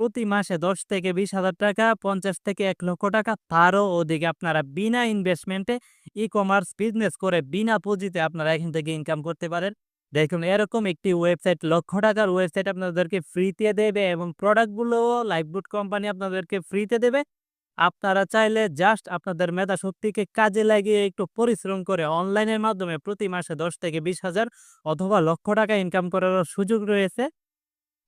প্রতি মাসে ১০ থেকে ২০,০০০ টাকা, ৫০ থেকে ১,০০,০০০ টাকা তারও অধিক আপনারা বিনা ইনভেস্টমেন্টে ই-কমার্স বিজনেস করে বিনা পুঁজিতে আপনারা এখান থেকে ইনকাম করতে পারেন। দেখুন এরকম একটি ওয়েবসাইট লক্ষ টাকার ওয়েবসাইট আপনাদেরকে ফ্রিতে দেবে এবং প্রোডাক্টগুলোও লাইফবুট কোম্পানি আপনাদেরকে ফ্রিতে দেবে। আপনারা চাইলে জাস্ট আপনাদের মেধা শক্তিকে কাজে লাগিয়ে একটু পরিশ্রম করে অনলাইনের মাধ্যমে প্রতি মাসে ১০ থেকে ২০,০০০ অথবা লক্ষ টাকা ইনকাম করারও সুযোগ রয়েছে।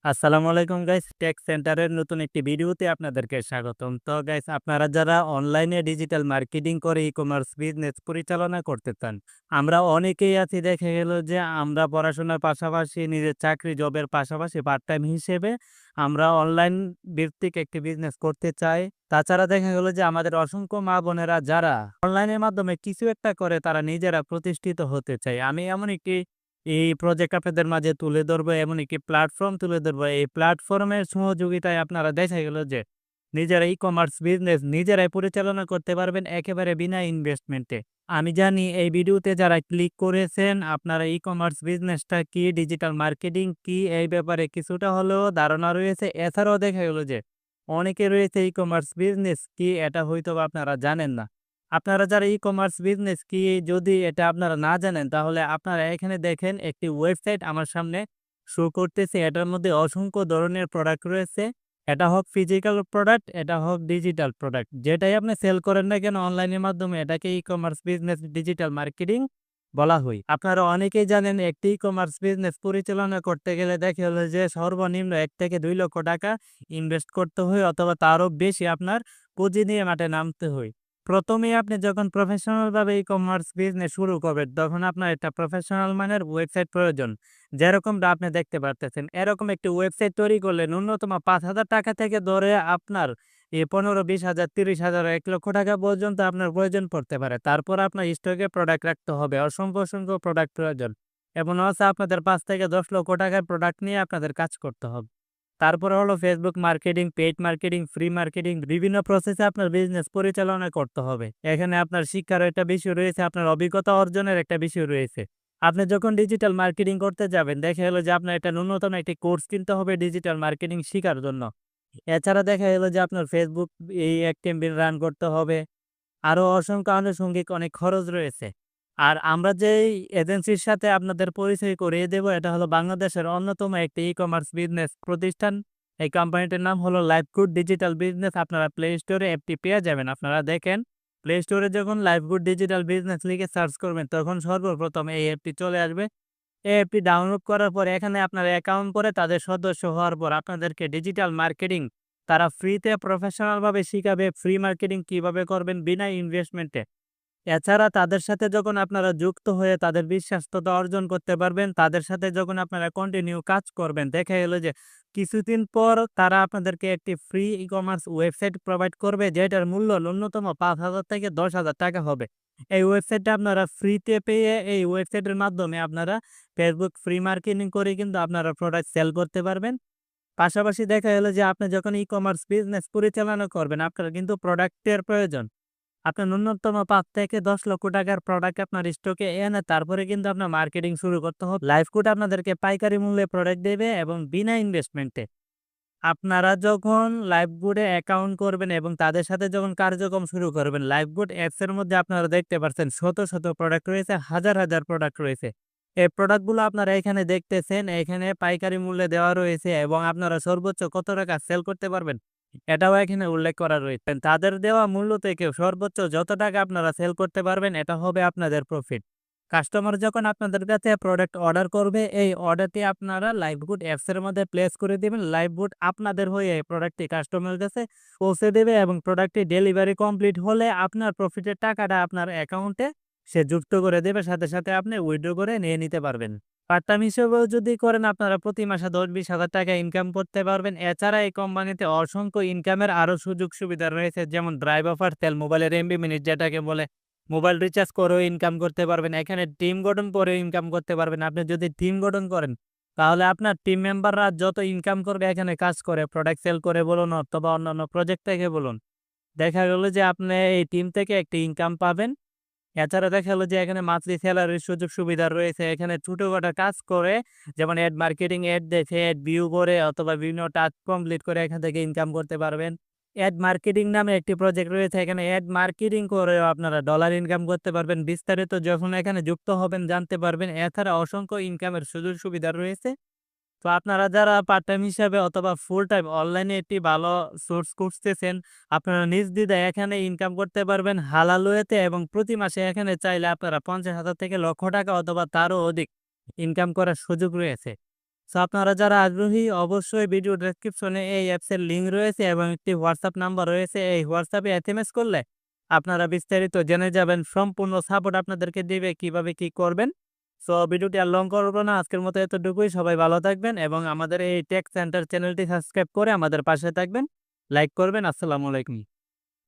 আসসালামু আলাইকুম গাইস টেক সেন্টারের নতুন একটি ভিডিওতে আপনাদেরকে স্বাগতম। তো গাইস আপনারা যারা অনলাইনে ডিজিটাল মার্কেটিং করে ই-কমার্স বিজনেস পরিচালনা করতে চান, আমরা অনেকেই আছি দেখা গেল যে আমরা পড়াশোনার পাশাপাশি নিজের চাকরি জবের পাশাপাশি পার্ট টাইম হিসেবে আমরা অনলাইন ভিত্তিক একটি বিজনেস করতে চাই। তাছাড়া দেখা গেল যে আমাদের অসংখ্য মা বোনেরা যারা অনলাইনের মাধ্যমে কিছু একটা করে তারা নিজেরা প্রতিষ্ঠিত হতে চায়। আমি এমন একটি এই প্রজেক্ট আপনাদের মাঝে তুলে ধরবো এমন একটি প্ল্যাটফর্ম তুলে ধরবো। এই প্ল্যাটফর্মের সহযোগিতায় আপনারা দেখা গেল যে নিজেরা ই-কমার্স বিজনেস নিজেরাই পরিচালনা করতে পারবেন একেবারে বিনা ইনভেস্টমেন্টে। আমি জানি এই ভিডিওতে যারা ক্লিক করেছেন আপনারা ই-কমার্স বিজনেসটা কি, ডিজিটাল মার্কেটিং কি এই ব্যাপারে কিছুটা হলেও ধারণা রয়েছে। এছাড়াও দেখা গেল যে অনেকে রয়েছে ই-কমার্স বিজনেস কি এটা হয়তোবা আপনারা জানেন না। আপনারা যারা ই-কমার্স বিজনেস কি যদি এটা আপনারা না জানেন তাহলে আপনারা এখানে দেখেন একটি ওয়েবসাইট আমার সামনে শো করতেছে। এটার মধ্যে অসংখ্য ধরনের প্রোডাক্ট রয়েছে। এটা হোক ফিজিক্যাল প্রোডাক্ট, এটা হোক ডিজিটাল প্রোডাক্ট। যেটাই আপনি সেল করেন না কেন অনলাইনের মাধ্যমে এটাকে ই-কমার্স বিজনেস ডিজিটাল মার্কেটিং বলা হয়। আপনারা অনেকেই জানেন একটি ই-কমার্স বিজনেস পরিচালনা করতে গেলে দেখা গেল যে সর্বনিম্ন এক থেকে দুই লক্ষ টাকা ইনভেস্ট করতে হয় অথবা তারও বেশি আপনার পুঁজি নিয়ে মাঠে নামতে হয়। প্রথমেই আপনি যখন প্রফেশনালভাবে ই-কমার্স বিজনেস শুরু করবেন তখন আপনার একটা প্রফেশনাল মানের ওয়েবসাইট প্রয়োজন। যেরকমটা আপনি দেখতে পারতেছেন। এরকম একটি ওয়েবসাইট তৈরি করলে ন্যূনতম ৫,০০০ টাকা থেকে ধরে আপনার এই পনেরো বিশ হাজার তিরিশ হাজার এক লক্ষ টাকা পর্যন্ত আপনার প্রয়োজন পড়তে পারে। তারপর আপনার স্টকে প্রোডাক্ট রাখতে হবে। অসংখ্য, অসংখ্য প্রোডাক্ট প্রয়োজন। এবং হচ্ছে আপনাদের পাঁচ থেকে ১০ লক্ষ টাকার প্রোডাক্ট নিয়ে আপনাদের কাজ করতে হবে। তারপরে হলো Facebook marketing, paid marketing, free marketing বিভিন্ন প্রসেসে আপনার বিজনেস পরিচালনা করতে হবে। এখানে আপনার শিক্ষার একটা বিষয় রয়েছে, আপনার অভিজ্ঞতা অর্জনের একটা বিষয় রয়েছে। আপনি যখন ডিজিটাল মার্কেটিং করতে যাবেন দেখা গেল যে আপনার একটা ন্যূনতম একটি কোর্স কিনতে হবে ডিজিটাল মার্কেটিং শিখার জন্য। এছাড়া দেখা গেল যে আপনার ফেসবুক এই এক রান করতে হবে। আরও অসংখ্য আনুষঙ্গিক অনেক খরচ রয়েছে। আর আমরা যেই এজেন্সির সাথে আপনাদের পরিচয় করিয়ে দেব, এটা হলো বাংলাদেশের অন্যতম একটি ই-কমার্স বিজনেস প্রতিষ্ঠান। এই কোম্পানিটির নাম হলো লাইফগুড ডিজিটাল বিজনেস। আপনারা প্লে স্টোরে অ্যাপটি পেয়ে যাবেন। আপনারা দেখেন প্লে স্টোরে যখন লাইফগুড ডিজিটাল বিজনেস লিখে সার্চ করবেন, তখন সর্বপ্রথম এই অ্যাপটি চলে আসবে। এই অ্যাপটি ডাউনলোড করার পর এখানে আপনার অ্যাকাউন্ট করে তাদের সদস্য হওয়ার পর আপনাদেরকে ডিজিটাল মার্কেটিং তারা ফ্রিতে প্রফেশনালভাবে শিখাবে। ফ্রি মার্কেটিং কীভাবে করবেন বিনা ইনভেস্টমেন্টে। এছাড়া তাদের সাথে যখন আপনারা যুক্ত হয়ে তাদের বিশ্বাস্ততা অর্জন করতে পারবেন, তাদের সাথে যখন আপনারা কন্টিনিউ কাজ করবেন দেখা গেল যে কিছুদিন পর তারা আপনাদেরকে একটি ফ্রি ই-কমার্স ওয়েবসাইট প্রোভাইড করবে যেটার মূল্য ন্যূনতম ৫,০০০ থেকে ১০,০০০ টাকা হবে। এই ওয়েবসাইটটা আপনারা ফ্রিতে পেয়ে এই ওয়েবসাইটের মাধ্যমে আপনারা ফেসবুক ফ্রি মার্কেটিং করে কিন্তু আপনারা প্রোডাক্ট সেল করতে পারবেন। পাশাপাশি দেখা গেল যে আপনি যখন ই-কমার্স বিজনেস পরিচালনা করবেন আপনার কিন্তু প্রোডাক্টের প্রয়োজন। আপনার ন্যূনতম পাঁচ থেকে ১০ লক্ষ টাকার প্রোডাক্ট আপনার স্টকে এনে তারপরে কিন্তু আপনার মার্কেটিং শুরু করতে হবে। লাইফগুড আপনাদেরকে পাইকারি মূল্যে প্রোডাক্ট দেবে এবং বিনা ইনভেস্টমেন্টে। আপনারা যখন লাইফগুডে অ্যাকাউন্ট করবেন এবং তাদের সাথে যখন কার্যক্রম শুরু করবেন লাইফগুড অ্যাপসের মধ্যে আপনারা দেখতে পাচ্ছেন শত, শত প্রোডাক্ট রয়েছে, হাজার, হাজার প্রোডাক্ট রয়েছে। এই প্রোডাক্টগুলো আপনারা এখানে দেখতেছেন এখানে পাইকারি মূল্যে দেওয়া রয়েছে এবং আপনারা সর্বোচ্চ কত টাকা সেল করতে পারবেন এটাও এখানে উল্লেখ করা রয়েছে। তাদের দেওয়া মূল্য থেকে সর্বোচ্চ যত টাকা আপনারা সেল করতে পারবেন এটা হবে আপনাদের প্রফিট। কাস্টমার যখন আপনাদের কাছে প্রোডাক্ট অর্ডার করবে এই অর্ডারটি আপনারা লাইফগুড অ্যাপসের মধ্যে প্লেস করে দিবেন। লাইফগুড আপনাদের হয়ে এই প্রোডাক্টটি কাস্টমারের কাছে পৌঁছে দেবে এবং প্রোডাক্টটি ডেলিভারি কমপ্লিট হলে আপনার প্রফিটের টাকাটা আপনার অ্যাকাউন্টে সে যুক্ত করে দেবে সাথে, সাথে আপনি উইড্রো করে নিয়ে নিতে পারবেন। পার্ট টাইম হিসেবেও যদি করেন, আপনারা প্রতি মাসে দশ বিশ হাজার টাকা ইনকাম করতে পারবেন। এছাড়া এই কোম্পানিতে অসংখ্য ইনকামের আরও সুযোগ সুবিধা রয়েছে, যেমন ড্রাইভ অফার তেল মোবাইলের এমবি মিনিট যেটাকে বলে। মোবাইল রিচার্জ করেও ইনকাম করতে পারবেন। এখানে টিম গঠন করেও ইনকাম করতে পারবেন। আপনি যদি টিম গঠন করেন, তাহলে আপনার টিম মেম্বাররা যত ইনকাম করবে, এখানে কাজ করে প্রোডাক্ট সেল করে বলুন, অথবা অন্যান্য প্রজেক্ট থেকে বলুন। দেখা গেল যে আপনি এই টিম থেকে একটি ইনকাম পাবেন এছাড়া দেখা গেলো যে এখানে মান্থলি স্যালারির সুযোগ সুবিধা রয়েছে। এখানে ছোটখাটো কাজ করে যেমন এড মার্কেটিং, এড দেখে, এড ভিউ করে অথবা বিভিন্ন টাস্ক কমপ্লিট করে এখান থেকে ইনকাম করতে পারবেন। এড মার্কেটিং নামে একটি প্রজেক্ট রয়েছে। এখানে এড মার্কেটিং করেও আপনারা ডলার ইনকাম করতে পারবেন। বিস্তারিত যখন এখানে যুক্ত হবেন জানতে পারবেন। এছাড়া অসংখ্য ইনকামের সুযোগ সুবিধা রয়েছে। তো আপনারা যারা পার্ট টাইম হিসাবে অথবা ফুল টাইম অনলাইনে একটি ভালো সোর্স খুঁজতেছেন, আপনারা নিজ নির্দ্বিধায় এখানে ইনকাম করতে পারবেন হালাল ওয়েতে এবং প্রতি মাসে এখানে চাইলে আপনারা ৫০,০০০ থেকে লক্ষ টাকা অথবা তারও অধিক ইনকাম করার সুযোগ রয়েছে। সো আপনারা যারা আগ্রহী অবশ্যই ভিডিও ডেসক্রিপশনে এই অ্যাপসের লিঙ্ক রয়েছে এবং একটি হোয়াটসঅ্যাপ নাম্বার রয়েছে। এই হোয়াটসঅ্যাপে এস এম এস করলে আপনারা বিস্তারিত জেনে যাবেন। সম্পূর্ণ সাপোর্ট আপনাদেরকে দিবে কীভাবে কি করবেন। সো ভিডিওটি আর লং করব না। আজকের মতো এতটুকুই। সবাই ভালো থাকবেন এবং আমাদের এই টেক সেন্টার চ্যানেলটি সাবস্ক্রাইব করে আমাদের পাশে থাকবেন। লাইক করবেন। আসসালামু আলাইকুম।